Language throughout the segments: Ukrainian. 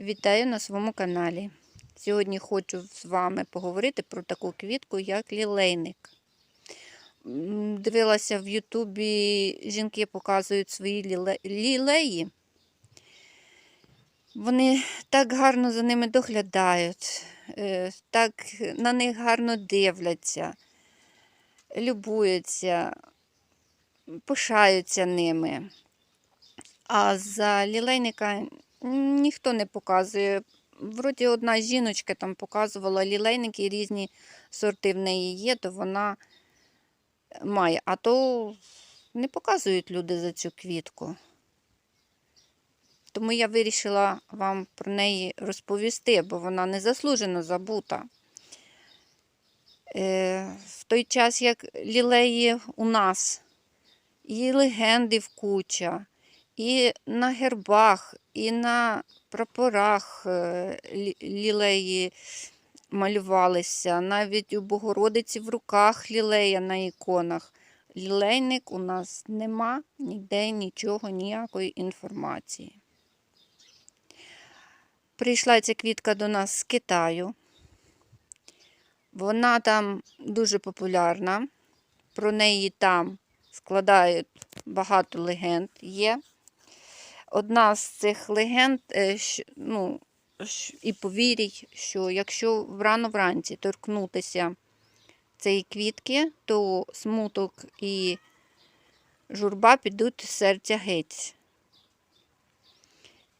Вітаю на своєму каналі. Сьогодні хочу з вами поговорити про таку квітку, як лілейник. Дивилася в Ютубі, жінки показують свої ліле- лілеї. Вони так гарно за ними доглядають, е, так на них гарно дивляться, любуються, пишаються ними. А за лілейника ніхто не показує. Вроді одна жіночка там показувала лілейники, різні сорти в неї є, то вона має. А то не показують люди за цю квітку. Тому я вирішила вам про неї розповісти, бо вона незаслужено забута. Е, в той час, як лілеї у нас, і легенди в куча, і на гербах, і на прапорах е, лілеї малювалися, навіть у Богородиці в руках лілея на іконах. Лілейник у нас нема ніде нічого, ніякої інформації. Прийшла ця квітка до нас з Китаю. Вона там дуже популярна. Про неї там складають багато легенд є. Одна з цих легенд, е, ну, і повірять, що якщо рано вранці торкнутися цієї квітки, то смуток і журба підуть з серця геть.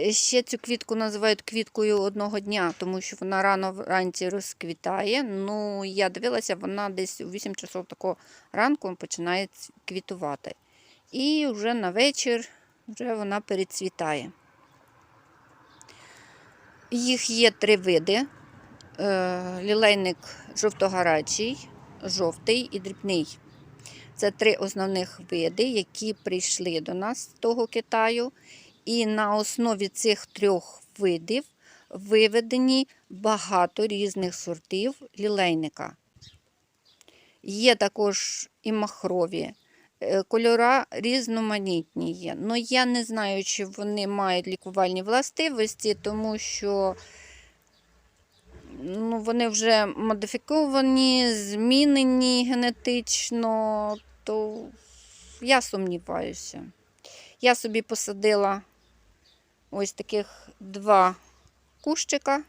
Е, Ще цю квітку називають квіткою одного дня, тому що вона рано вранці розквітає. Ну, я дивилася, вона десь у 8 часов такого ранку починає квітувати. І вже на вечір вже вона перецвітає. Їх є три види: Е, лілейник жовтогарячий, жовтий і дрібний. Це три основних види, які прийшли до нас з того Китаю. І на основі цих трьох видів виведені багато різних сортів лілейника. Є також і махрові. Е, Кольора різноманітні є. Ну, я не знаю, чи вони мають лікувальні властивості, тому що ну, вони вже модифіковані, змінені генетично, то я сумніваюся. Я собі посадила ось таких два кущика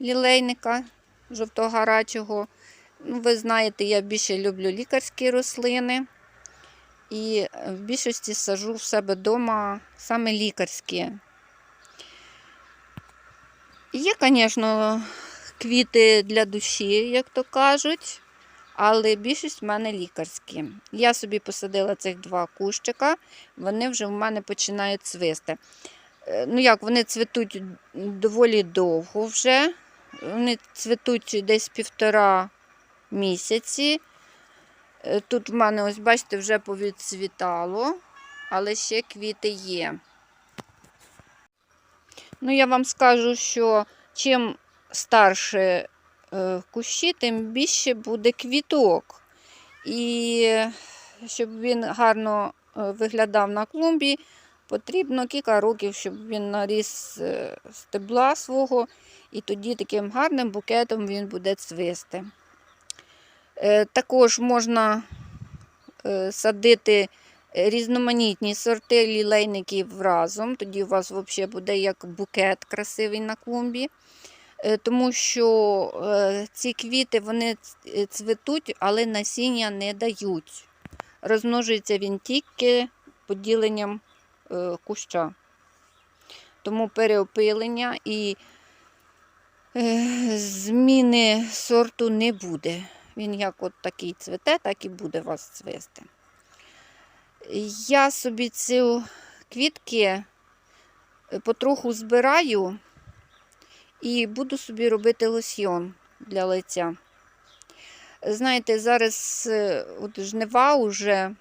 лілейника жовтогарячого. Ну, ви знаєте, я більше люблю лікарські рослини. І в більшості сажу в себе вдома саме лікарські. Є, звісно, квіти для душі, як то кажуть, але більшість в мене лікарські. Я собі посадила цих два кущика, вони вже в мене починають цвисти. Е, Ну як, вони цвітуть доволі довго вже. Вони цвітуть десь півтора місяці. Е, Тут в мене, ось бачите, вже повідцвітало, але ще квіти є. Ну, я вам скажу, що чим старше е, кущі, тим більше буде квіток. І щоб він гарно е, виглядав на клумбі, потрібно кілька років, щоб він наріс стебла свого, і тоді таким гарним букетом він буде цвисти. Е, Також можна е, садити різноманітні сорти лілейників разом. Тоді у вас взагалі буде як букет красивий на клумбі. Е, Тому що ці квіти вони цвітуть, але насіння не дають. Розмножується він тільки поділенням куща. Тому переопилення і зміни сорту не буде. Він як от такий цвете, так і буде вас цвести. Я собі ці квітки е, потроху збираю і буду собі робити лосьйон для лиця. Знаєте, зараз е, от жнива вже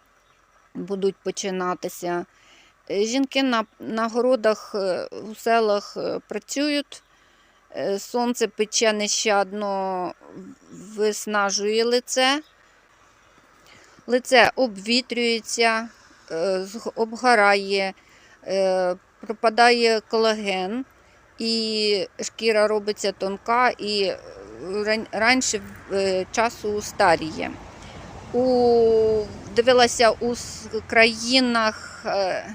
будуть починатися. Е, Жінки на, на городах у селах працюють, сонце пече нещадно, виснажує лице. Лице обвітрюється, е, обгорає, е, пропадає колаген. і шкіра робиться тонка і е, раніше е, часу старіє. У, дивилася у країнах е,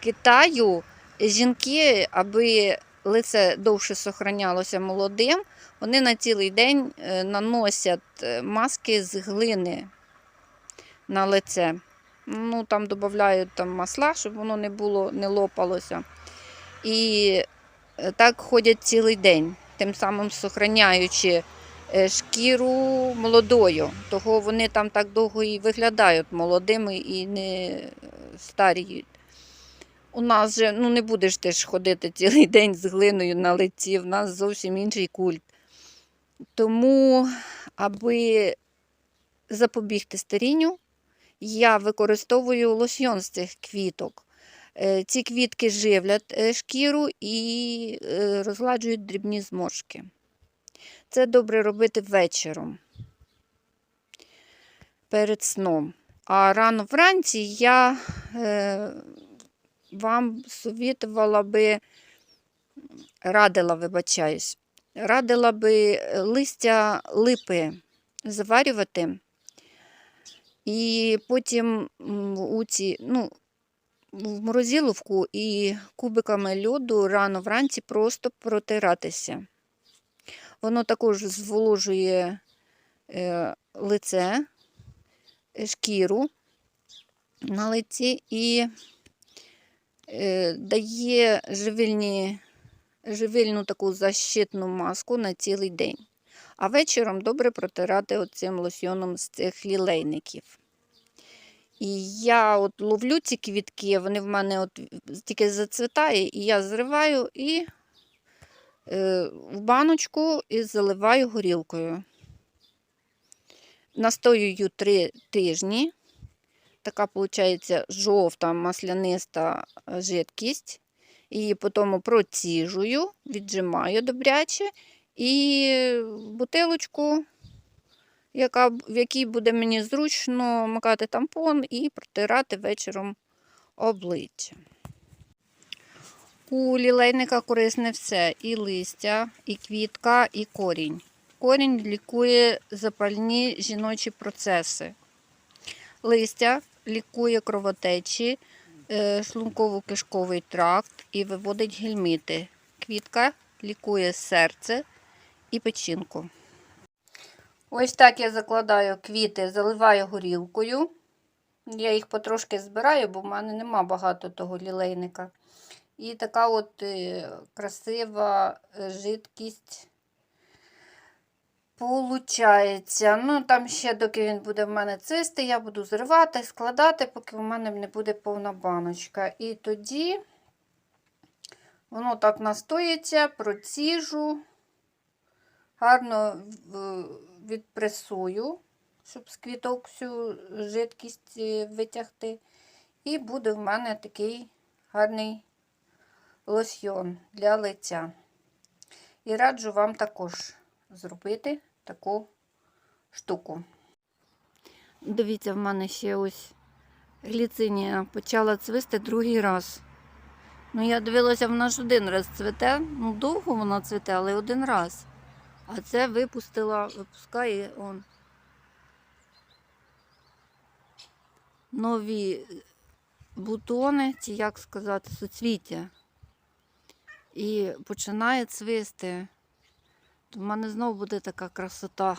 Китаю жінки, аби лице довше сохранялося молодим, вони на цілий день е, наносять е, маски з глини на лице. Ну, там додають там масла, щоб воно не було, не лопалося. І е, так ходять цілий день, тим самим сохраняючи шкіру молодою. Того вони там так довго і виглядають молодими і не старіють. У нас же ну, не будеш ти ж ходити цілий день з глиною на лиці, в нас зовсім інший культ. Тому, аби запобігти старінню, я використовую лосьйон з цих квіток. Е, Ці квітки живлять е, шкіру і е, розгладжують дрібні зморшки. Це добре робити вечором перед сном. А рано вранці я вам совітувала би, радила, вибачаюсь, радила би е, листя липи заварювати. І потім у ці, ну, в морозиловку і кубиками льоду рано вранці просто протиратися. Воно також зволожує е, лице, шкіру на лиці і дає живильні, живильну таку защитну маску на цілий день. А вечором добре протирати оцим лосьйоном з цих лілейників. І я от ловлю ці квітки, вони в мене от тільки зацвітає, і я зриваю і е, в баночку і заливаю горілкою. Настоюю три тижні. Така, виходить, жовта масляниста е, жидкість. Її потім проціжую, віджимаю добряче і бутилочку, яка, в якій буде мені зручно макати тампон і протирати вечором обличчя. У лілейника корисне все: і листя, і квітка, і корінь. Корінь лікує запальні жіночі процеси. Листя лікує кровотечі, е, шлунково-кишковий тракт і виводить гельміти. Квітка лікує серце і печінку. Ось так я закладаю квіти, заливаю горілкою. Я їх потрошки збираю, бо в мене нема багато того лілейника. І така от е, красива е, жидкість получається. Ну, там ще, доки він буде в мене цистий, я буду зривати, складати, поки в мене не буде повна баночка. І тоді воно так настоїться, проціжу, гарно відпресую, щоб з квіток всю жидкість е, витягти. І буде в мене такий гарний лосьйон для лиця. І раджу вам також зробити таку штуку. Дивіться, в мене ще ось гліцинія почала цвісти другий раз. Ну, я дивилася, вона ж один раз цвете. Ну, довго вона цвете, але один раз. А це випустила, випускає он. Нові бутони, чи як сказати, суцвіття. І починає цвісти. В мене знову буде така красота,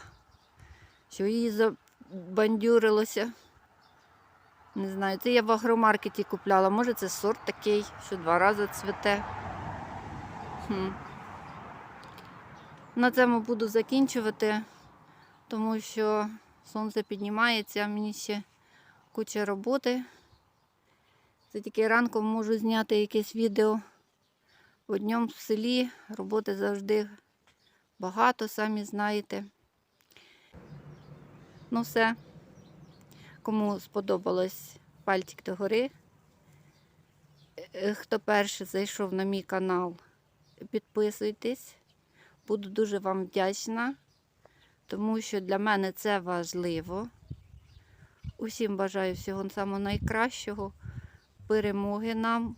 що її забандюрилося. Не знаю, це я в агромаркеті купляла. Може це сорт такий, що два рази цвете. Хм. На цьому буду закінчувати, тому що сонце піднімається, мені ще куча роботи. Це тільки ранком можу зняти якесь відео. Бо днем в селі роботи завжди багато, самі знаєте. Ну все. Кому сподобалось пальчик догори. Е, Хто перший зайшов на мій канал, підписуйтесь. Буду дуже вам вдячна, тому що для мене це важливо. Усім бажаю всього самого найкращого, перемоги нам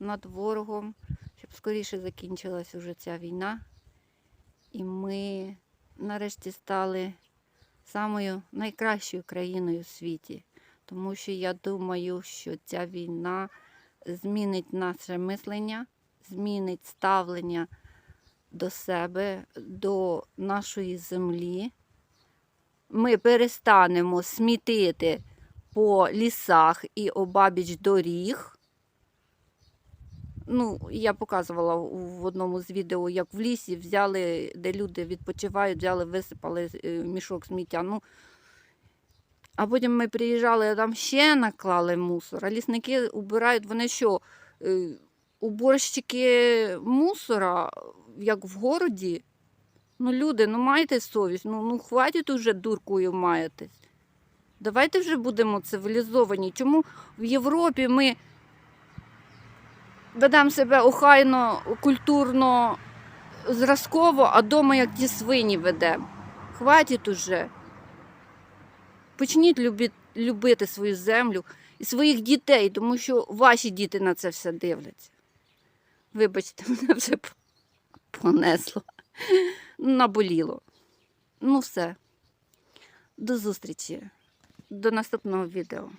над ворогом, щоб скоріше закінчилась уже ця війна. І ми нарешті стали самою найкращою країною у світі. Тому що я думаю, що ця війна змінить наше мислення, змінить ставлення до себе, до нашої землі. Ми перестанемо смітити по лісах і обабіч доріг. Ну, я показувала в одному з відео, як в лісі взяли, де люди відпочивають, взяли, висипали е, мішок сміття. Ну, а потім ми приїжджали, а там ще наклали мусор. А лісники убирають, вони що, е, уборщики мусора, як в городі? Ну, люди, ну майте совість, ну, ну хватить уже дуркою маєтесь. Давайте вже будемо цивілізовані. Чому в Європі ми ведемо себе охайно, культурно, зразково, а дома як ті свині ведемо? Хватить уже. Почніть любити, любити свою землю і своїх дітей, тому що ваші діти на це все дивляться. Вибачте, мене вже понесло, наболіло. Ну все. До зустрічі, до наступного відео.